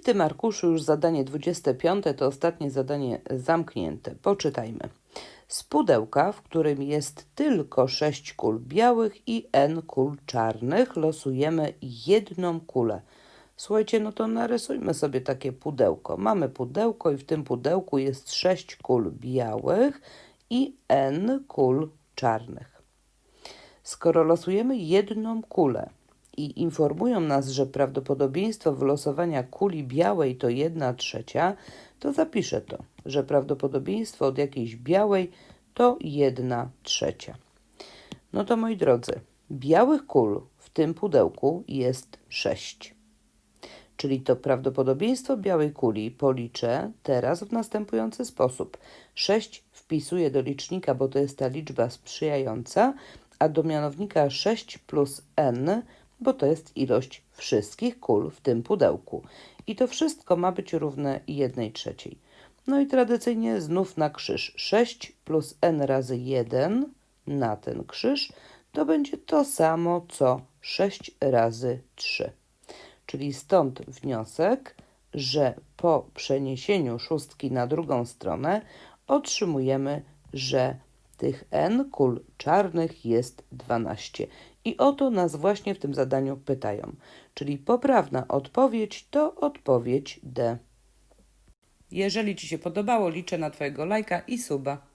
w tym arkuszu już zadanie 25, to ostatnie zadanie zamknięte. Poczytajmy. Z pudełka, w którym jest tylko 6 kul białych i n kul czarnych, losujemy jedną kulę. Słuchajcie, no to narysujmy sobie takie pudełko. Mamy pudełko i w tym pudełku jest 6 kul białych i n kul czarnych. Skoro losujemy jedną kulę i informują nas, że prawdopodobieństwo wylosowania kuli białej to 1 trzecia, to zapiszę to, że prawdopodobieństwo od jakiejś białej to 1 trzecia. No to moi drodzy, białych kul w tym pudełku jest 6. Czyli to prawdopodobieństwo białej kuli policzę teraz w następujący sposób. 6 wpisuję do licznika, bo to jest ta liczba sprzyjająca, a do mianownika 6 plus n, bo to jest ilość wszystkich kul w tym pudełku. I to wszystko ma być równe 1 trzeciej. No i tradycyjnie znów na krzyż. 6 plus n razy 1 na ten krzyż to będzie to samo co 6 razy 3. Czyli stąd wniosek, że po przeniesieniu szóstki na drugą stronę otrzymujemy, że tych n kul czarnych jest 12. I o to nas właśnie w tym zadaniu pytają. Czyli poprawna odpowiedź to odpowiedź D. Jeżeli Ci się podobało, liczę na Twojego lajka i suba.